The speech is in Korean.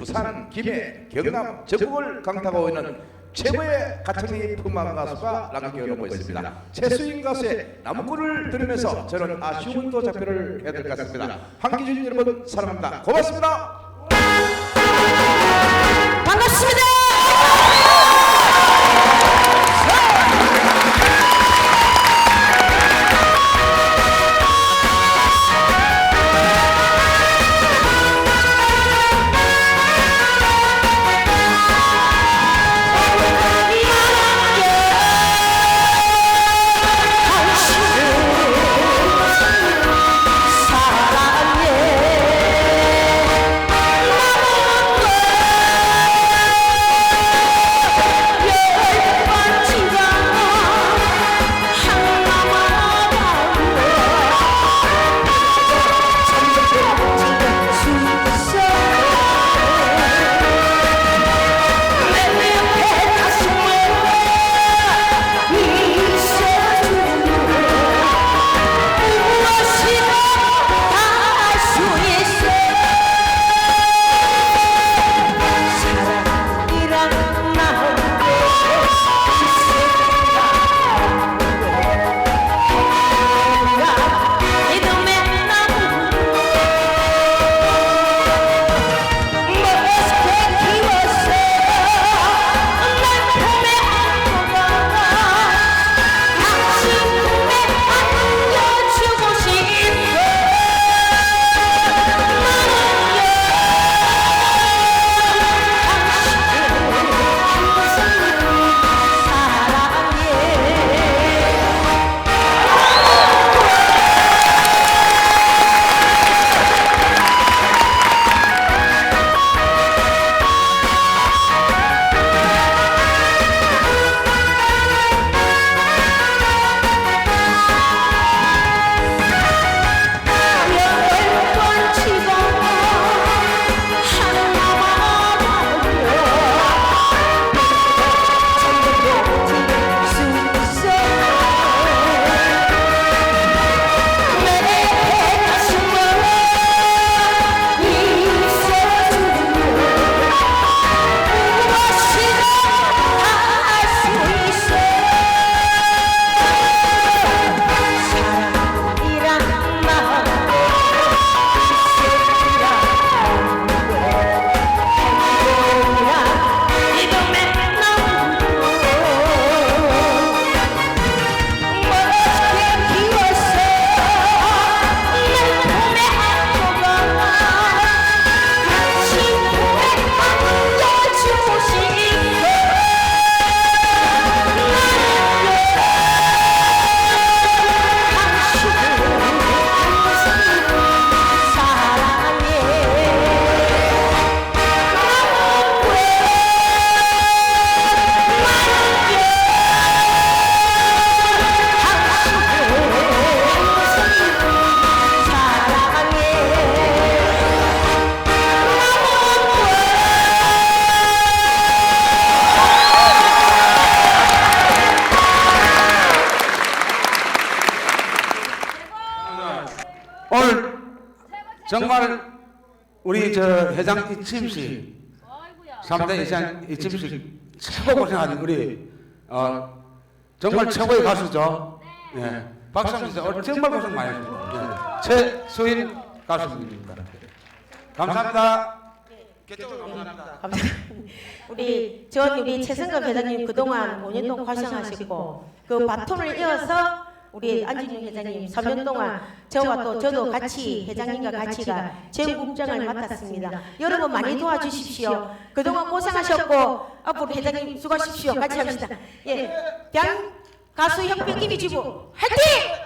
부산, 김해, 경남 전국을 강타하고 있는 최고의 가창력이 풍부한 가수가 남겨놓고 있습니다. 최수인 가수의 나무꾼을 들으면서 저는 아쉬운 또 작별을 해야 될 것 같습니다. 황기준 여러분 사랑합니다. 고맙습니다. 반갑습니다. 정말 우리 저 회장 이침 씨, 삼대 회장 이침 씨 최고 고생하는 우리 어 정말 최고의 가수죠. 예. 박수 한번 정말 고생 많이 했습니다. 예. 최수인 가수입니다. 감사합니다. 개쪽으로 감사합니다. 감사합니다. 우리 전 우리 최승갑 회장님 그동안 5년 동안 활성하시고 그 바톤을 이어서 우리 안진영 회장님 3년 동안 저와 또 저도 같이 회장님과 같이가 제국장을 맡았습니다. 여러분 많이 도와주십시오. 그동안 고생하셨고 앞으로 회장님 수고하십시오. 같이 합시다. 예, 양 가수 협회 김희주부 화이팅!